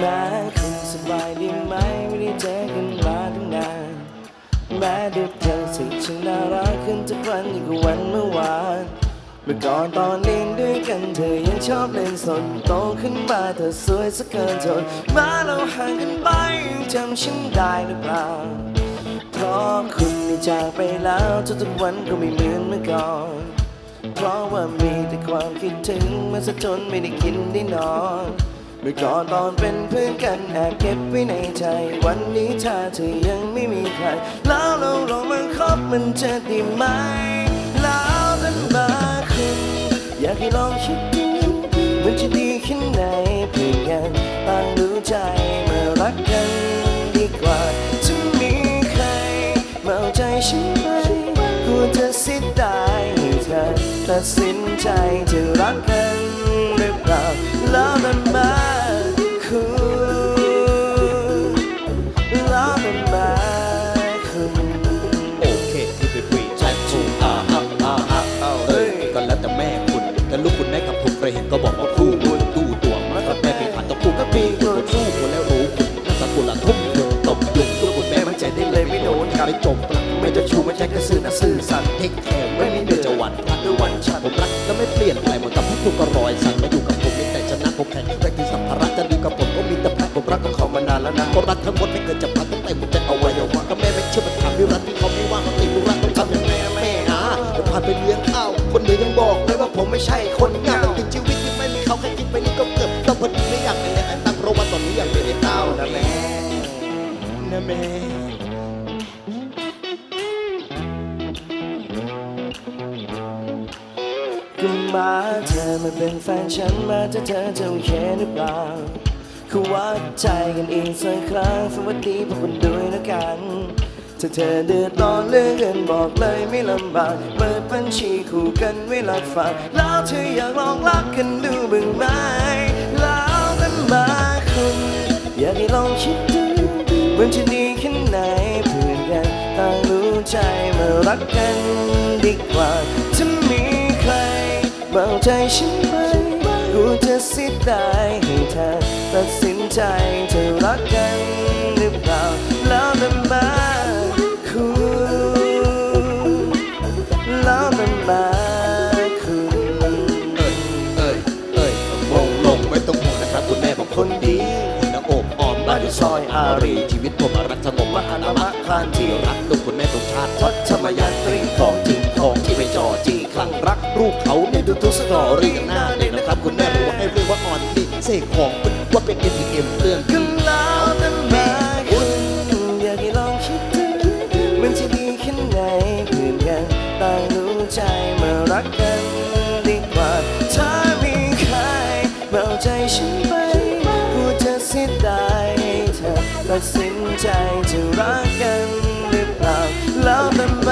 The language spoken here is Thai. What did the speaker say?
แม้คุณสบายดีไหมไม่ได้เจอกันมาตั้งนานแม้ดูเธอสิฉันน่ารักขึ้นจากวันยิ่งกวันเมื่อวานเมื่อก่อนตอนเล่นด้วยกันเธอยังชอบเล่นสนโตขึ้นมาเธอสวยสักเกินทนมาเราห่างกันไปจำฉันได้หรือเปล่าเพราะคุณได้จากไปแล้วทุกวันก็ไม่เหมือนเมื่อก่อนเพราะว่ามีแต่ความคิดถึงมันสะจนไม่ได้กินได้นอน มื่อก่อนตอนเป็นเพื่อนกันแอบเก็บไว้ในใจ วันนี้ถ้าเธอยังไม่มีใคร แล้วเราลองมาคบมันจะดีไหม แล้วกันมาคุณอยากให้ลองคิดดูมันจะดีแค่ไหนเพื่อกันต่างรู้ใจมารักกันดีกว่าจะมีใครมาเอาใจฉันไหมกลัวจะเสียดายให้เธอตัดสินใจจะรักกันหรือเปล่าแล้วมัน คุณแม่กับผมเคยเห็นก็บอกว่าคู่บุญดูตัวมากับแม่ปีผ่านต้องคู่กับปีคุณคนสู้คุณแล้วรู้คุณน่าสกุลละทุ่มคุณตบยุงลูกคุณแม่มันใจได้เลยไม่โดนการไม่จมปลักไม่จะชูไม่ใช่กระสือนะซื่อสัตย์เทคแคร์ไม่มีเดือดจะหวั่นพลาดด้วยวันชาติผมรักก็ไม่เปลี่ยนแปลงหมือนกับพวกทุกรอยสั่งมาอยู่กับผมมีแต่ชนะผมแข่งแต่ที่สัมภาระจะดีกับผมก็มีแต่แพ้ผมรักกับเขามานานแล้วนะก็รักทั้งหมดไม่เคยจะพักตั้งแต่ผมจะเอาไว้เอาวะก็แม่ไม่เชื่อมันถามวิรัตที่เขาไม่ว่าเขาติดธุระต้อ ไม่ใช่คนเหงาถึงชีวิตที่ไม่มีเขาแค่คิดไปนี่ก็เกือบต้องพอดีไม่อยากเป็นเลยไอ้ตั้งเพราะว่าตอนนี้ยังไม่ได้เต้านะแม่นะแม่ก็มาเธอมาเป็นแฟนฉันมาถ้าเธอจะโอเคหรือเปล่าคือวัดใจกันอีกสักครั้งสวัสดีพวกคุณด้วยนะกัน ถ้าเธอเดือดร้อนเรื่องเงินบอกเลยไม่ลำบาก เปิดบัญชีคู่กันไม่หลักฝาก แล้วเธออยากลองรักกันดูบ้างไหมแล้วกันมาคุณ อยากให้ลองคิดดูมันจะดีแค่ไหนเพื่อนกันต่างรู้ใจมารักกันดีกว่าถ้ามีใครมาเอาใจฉันไหมกูจะเสิดายให้เธอตัดสินใจจะรักกันานที่ซอารี ชีวิตผมรักสงบมหานามะคลานที่รักลูกคุณแม่ตรงชาติทัศมยานตรีของจริงของที่ไม่จอจีคลั่งรักรูปเขาในดูทุกสตอรี่หน้าเด็กนะครับ คุณแม่รู้ให้เรื่องว่าอ่อนดีเสกของว่าเป็นอิน ตัดสินใจจะรักกันหรือเปล่าแล้วนำ